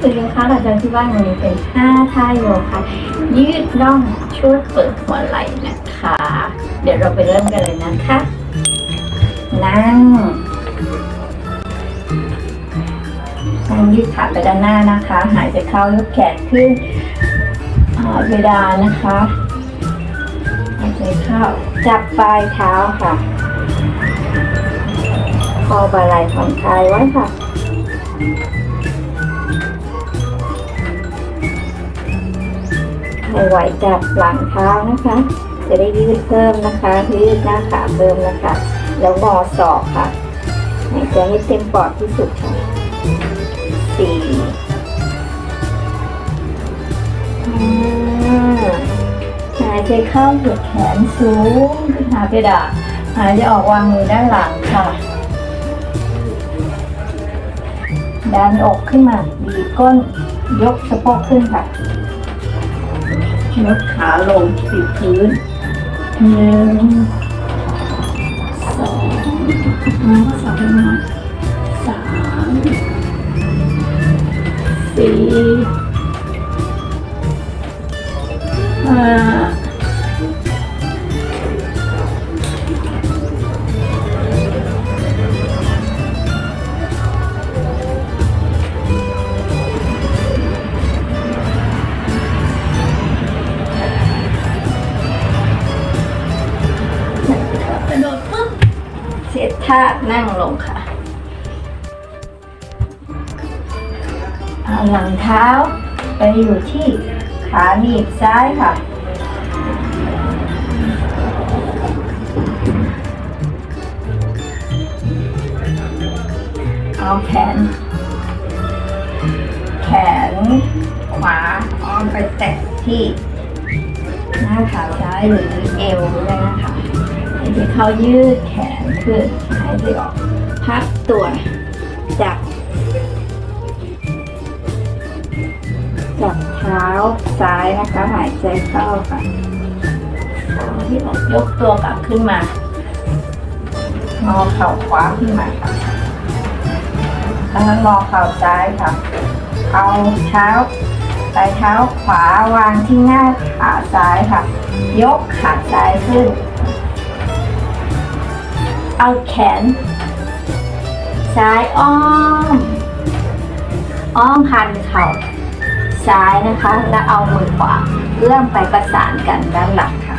ฝึกโยคะหลังจากที่บ้านวันนี้เป็นท่าท่าโยคะยืดน่องช่วยเปิดหัวไหล่นะคะ เดี๋ยวเราไปเริ่มกันเลยนะคะ นั่งนั่งยืดขาไปด้านหน้านะคะ หายใจเข้ายกแขนขึ้นอ่าเวลานะคะหายใจเข้าจับปลายเท้าค่ะคอบาไหล่ผ่อนคลายไว้ค่ะ ให้ไหวจับหลังเท้านะคะ จะได้ยืดเพิ่มนะคะยืดหน้าขาเพิ่มนะคะ แล้วงอศอกค่ะหายใจให้เต็มปอดที่สุดค่ะสี่ห้าหายใจเข้าเหยียดแขนสูงขึ้นหาเพดานหายใจออกวางมือด้านหลังค่ะ ดันอกขึ้นมาบีบก้นยกสะโพกขึ้นค่ะ ยกขาลงติดพื้นหนึ่งสองมาสองมาสามสี่ ท่านั่งลงค่ะเอาหลังเท้าไปอยู่ที่ขาหนีบซ้ายค่ะ เอาแขน แขนขวาอ้อมไปแตะที่หน้าขาซ้ายหรือเอวได้นะคะ ใจเขายืดแขนขึ้นหายใจออก พักตัว จับ จับเท้าซ้ายนะคะหายใจเข้าค่ะที่ออกยกตัวกลับขึ้นมางอเข่าขวาขึ้นมาค่ะแล้วงอเข่าซ้ายค่ะ เอาเท้าปลายเท้าขวาวางที่หน้าขาซ้ายค่ะ ยกขาซ้ายขึ้น เอาแขน ซ้ายอ้อม อ้อมพันเข่าซ้ายนะคะ แล้วเอามือขวาเอื้อมไปประสานกันด้านหลังค่ะ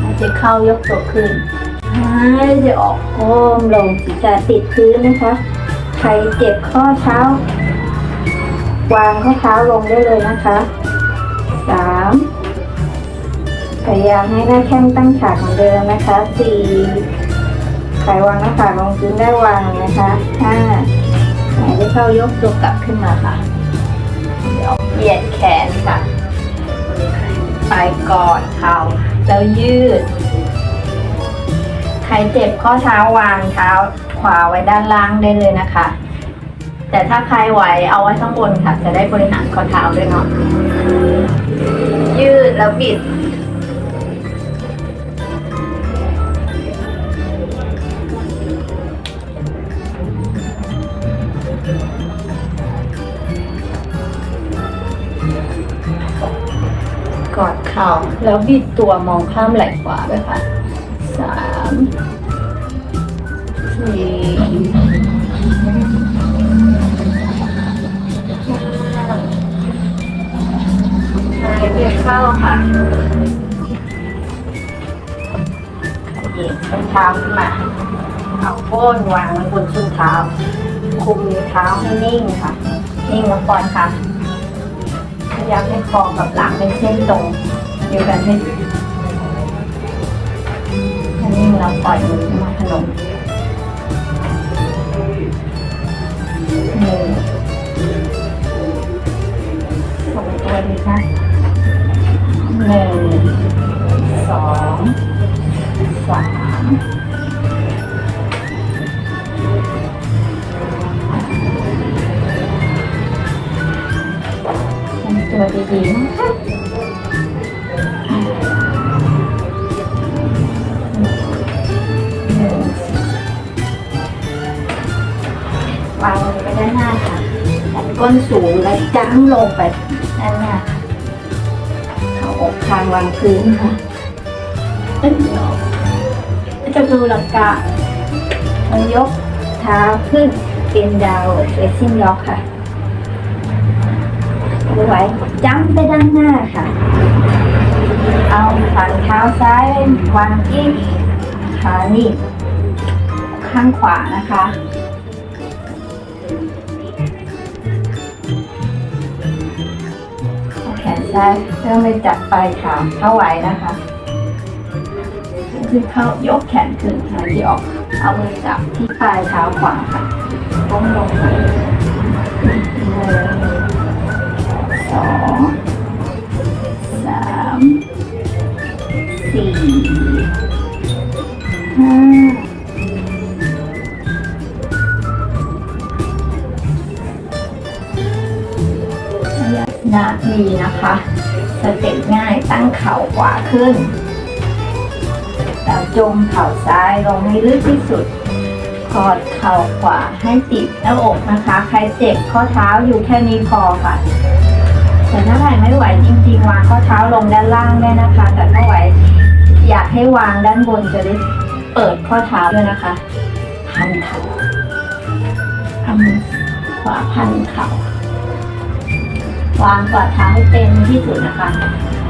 หายใจเข้ายกตัวขึ้นหายใจออกก้มลงศีรษะติดพื้นนะคะ ใครเจ็บข้อเท้า วางข้อเท้าลงได้เลยนะคะสามพยายามให้หน้าแข้งตั้งฉากเหมือนเดิมนะคะสี่ ใครวางหน้าผากลงพื้นได้วางนะคะห้าหายใจเข้ายกตัวกลับขึ้นมาค่ะ เดี๋ยวเหยียดแขนค่ะ ไปกอดเข่าแล้วยืด ใครเจ็บข้อเท้าวางเท้าขวาไว้ด้านล่างได้เลยนะคะ แต่ถ้าใครไหวเอาไว้ข้างบนค่ะ จะได้บริหารข้อเท้าด้วยเนาะ ยืดแล้วบิด แล้วบิดตัวมองข้ามไหล่ขวาด้วยค่ะสามสี่หายใจเข้าค่ะเหยียดส้นเท้าขึ้นมาเอาโค้นวางไว้บนส้นเท้า คุมนิ้วเท้าให้นิ่งค่ะ นิ่งแล้วก่อนค่ะพยายามให้คอกับหลังเป็นเส้นตรง เดียวกันให้ให้นิ่งแล้วปล่อยมือขึ้นมาพนมหนึ่งสองตัวดีค่ะหนึ่งสองสามทำตัวดีๆนะคะ้นสูงและจ้ำลงไปด้านหน้าค่ะเขาอกคางวางพื้นค่ะตึ้งออจะดูหลังกาแล้วยกเท้าขึ้นเป็นดาวเฟซิ่งล็อกค่ะดูไว้จ้ำไปด้านหน้าค่ะ เอาฝ่าเท้าซ้ายวางที่ขาหนีบข้างขวานะคะ ซ้ายเพื่อไปจับปลายขาเข้าไว้นะคะคือเข้ายกแขนขึ้นหายใจออก เอามือจับที่ปลายเท้าขวาค่ะก้มลงค่ะ ลักษณะดีนะคะ สเต็ปง่ายตั้งเข่าขวาขึ้นแล้วจมเข่าซ้ายลงให้ลึกที่สุดกอดเข่าขวาให้ติดหน้าอกนะคะ ใครเจ็บข้อเท้าอยู่แค่นี้พอค่ะแต่ถ้าใครไม่ไหวจริงๆ วางข้อเท้าลงด้านล่างได้นะคะ แต่ถ้าไหวอยากให้วางด้านบนจะได้เปิดข้อเท้าด้วยนะคะพันเข่าเอามือขวาพันเข่า วางกอดเท้าให้เต็มที่สุดนะคะ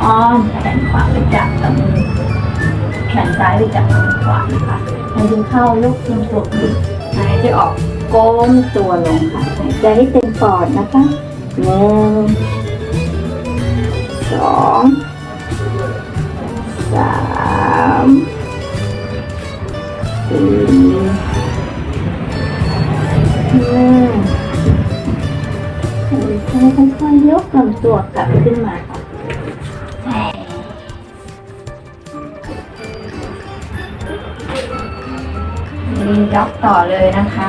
อ้อมแขนขวาไปจับกับมือแขนซ้ายไปจับมือขวานะคะหายใจเข้ายกลำตัวขึ้นหายใจออกโก้มตัวลงค่ะหายใจให้เต็มปอดนะคะหนึ่งสองสามสี่ห้า กลำตัวกลับขึ้นมาค่ะมีด็อกต่อเลยนะคะ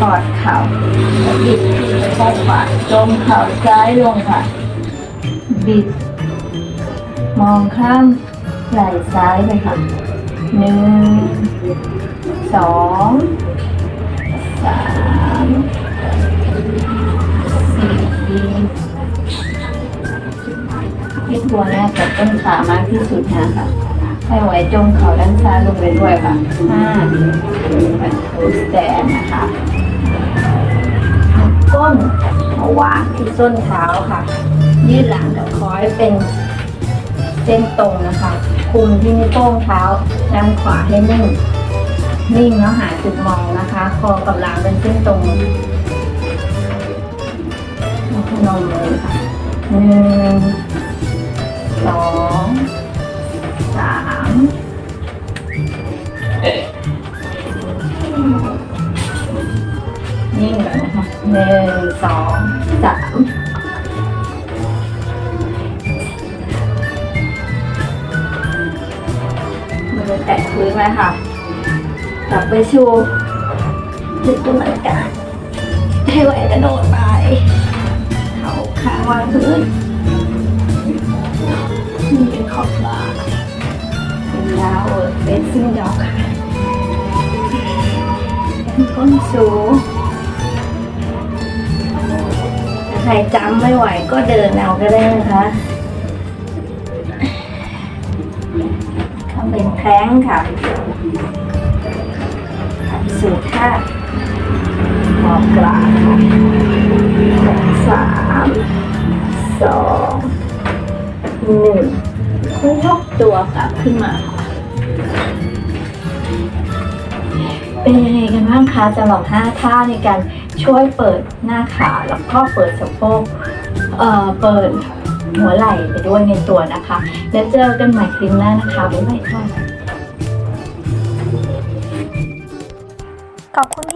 กอดเข่าบิดข้อขวาจมเข่าซ้ายลงค่ะ บิด มองข้ามไหล่ซ้ายไปค่ะหนึ่งสองสาม สี่ให้ตัวแรกกับต้นขามากที่สุดนะคะให้ไว้จงเข่าด้านซ้ายลงไปด้วยค่ะห้าเป็นทูสแตนนะคะก้นมาวางที่ส้นเท้าค่ะ ยืดหลังกับคอยเป็นเส้นตรงนะคะ คุมที่นิ้วโป้งเท้าด้านขวาให้นิ่ง นิ่งแล้วหาจุดมองนะคะ คอกับหลังเป็นเส้นตรง นมเลยค่ะหนึ่งสองสามนิ่งก่อนนะคะหนึ่งสองสามมือแตะพื้นไว้ค่ะกลับไปชูจุดตรงกลางให้ไหวกระโดดไป เขาขางวางพื้นนี่เป็นขอบลาเป็นดาวเป็นซิ่งดอกค่ะเป็นก้นสูงถ้าใครจำไม่ไหวก็เดินเอาก็ได้นะคะทำเป็นแพ้งค่ะสู่ท่าหมอบกลาค่ะสา มสองหนึ่งค่อยกตัวกลับขึ้นมา เป็นยังไงกันบ้างคะสำหรับห้าท่าในการช่วยเปิดหน้าขาแล้วก็เปิดสะโพกเอ่อเปิดหัวไหล่ไปด้วยในตัวนะคะ แล้วเจอกันใหม่คลิปหน้านะคะบ๊ายบายค่ะขอบคุณ